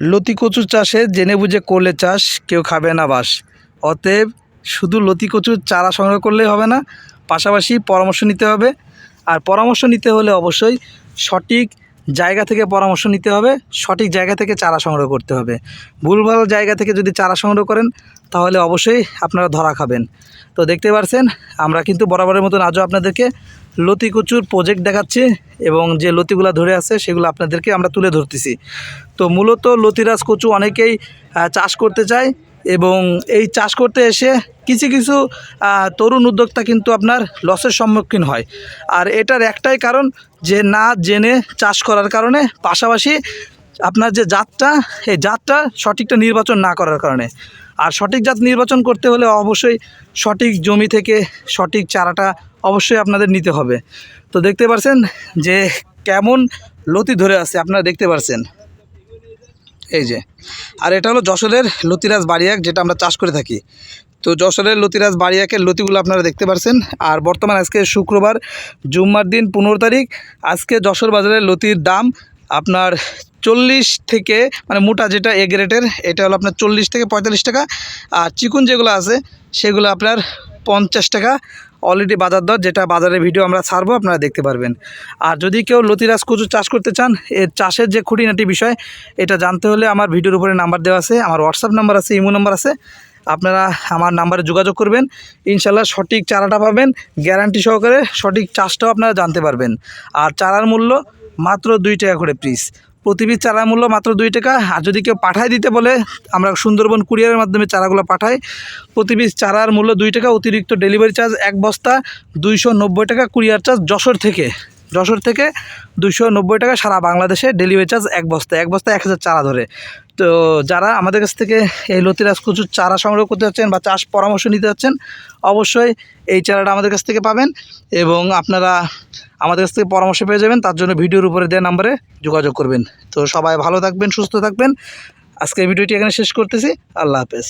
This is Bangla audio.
লতি কচু চাষে জেনে বুঝে করলে চাষ কেউ খাবে না বাস। অতএব শুধু লতি কচুর চারা সংগ্রহ করলেই হবে না, পাশাপাশি পরামর্শ নিতে হবে। আর পরামর্শ নিতে হলে অবশ্যই সঠিক জায়গা থেকে পরামর্শ নিতে হবে, সঠিক জায়গা থেকে চারা সংগ্রহ করতে হবে। ভুলভাল জায়গা থেকে যদি চারা সংগ্রহ করেন, তাহলে অবশ্যই আপনারা ধরা খাবেন। তো দেখতে পারছেন, আমরা কিন্তু বরাবরের মতন আজও আপনাদেরকে লতি কচুর প্রজেক্ট দেখাচ্ছি এবং যে লতিগুলো ধরে আছে সেগুলো আপনাদেরকে আমরা তুলে ধরতেছি। তো মূলত লতিরাজ কচু অনেকেই চাষ করতে চায় এবং এই চাষ করতে এসে কিছু কিছু তরুণ উদ্যোক্তা কিন্তু আপনার লসের সম্মুখীন হয়। আর এটার একটাই কারণ যে না জেনে চাষ করার কারণে, পাশাপাশি আপনার যে জাতটা, এই জাতটা সঠিকটা নির্বাচন না করার কারণে। আর সঠিক জাত নির্বাচন করতে হলে অবশ্যই সঠিক জমি থেকে সঠিক চারাটা অবশ্যই আপনাদের নিতে হবে। তো দেখতে পারছেন যে কেমন লতি ধরে আছে, আপনারা দেখতে পারছেন? এই যে। আর এটা হলো যশোরের লতিরাজ বাড়িয়াক, যেটা আমরা চাষ করে থাকি। তো যশোরের লতিরাজ বাড়িয়াকের লতিগুলো আপনারা দেখতে পারছেন। আর বর্তমান আজকে শুক্রবার, জুম্মার দিন পনেরো তারিখ। আজকে যশোর বাজারের লতির দাম আপনার চল্লিশ থেকে মানে মোটা যেটা এ গ্রেটের এটা হলো আপনার চল্লিশ থেকে পঁয়তাল্লিশ টাকা। আর চিকুন যেগুলো আছে, সেগুলো আপনার পঞ্চাশ টাকা। অলরেডি বাজার দর, যেটা বাজারের ভিডিও আমরা ছাড়বো, আপনারা দেখতে পারবেন। আর যদি কেউ লতিরাজ কচু চাষ করতে চান এর চাষের যে খুঁটিনাটি বিষয়, এটা জানতে হলে আমার ভিডিওর উপরে নাম্বার দেওয়া আছে, আমার হোয়াটসঅ্যাপ নাম্বার আছে, ইমো নাম্বার আছে। আপনারা আমার নাম্বারে যোগাযোগ করবেন, ইনশাল্লাহ সঠিক চারাটা পাবেন। গ্যারান্টি সহকারে সঠিক চাষটাও আপনারা জানতে পারবেন। আর চারার মূল্য মাত্র দুই টাকা করে পিস প্রতি পিস চারার মূল্য মাত্র দুই টাকা। আর যদি কেউ পাঠায় দিতে বলে, আমরা সুন্দরবন কুরিয়ারের মাধ্যমে চারাগুলো পাঠাই। প্রতি পিস চারার মূল্য দুই টাকা, অতিরিক্ত ডেলিভারি চার্জ এক বস্তা দুইশো নব্বই টাকা কুরিয়ার চার্জ যশোর থেকে। যশোর থেকে দুশো নব্বই টাকা সারা বাংলাদেশে ডেলিভারি চার্জ এক বস্তা এক বস্তা এক হাজার চারা ধরে। তো যারা আমাদের কাছ থেকে এই লতিরাজ কচুর চারা সংগ্রহ করতে যাচ্ছেন বা চাষ পরামর্শ নিতে যাচ্ছেন, অবশ্যই এই চারাটা আমাদের কাছ থেকে পাবেন এবং আপনারা আমাদের কাছ থেকে পরামর্শ পেয়ে যাবেন। তার জন্য ভিডিওর উপরে দেওয়া নাম্বারে যোগাযোগ করবেন। তো সবাই ভালো থাকবেন, সুস্থ থাকবেন। আজকের ভিডিওটি এখানে শেষ করতেছি। আল্লাহ হাফেজ।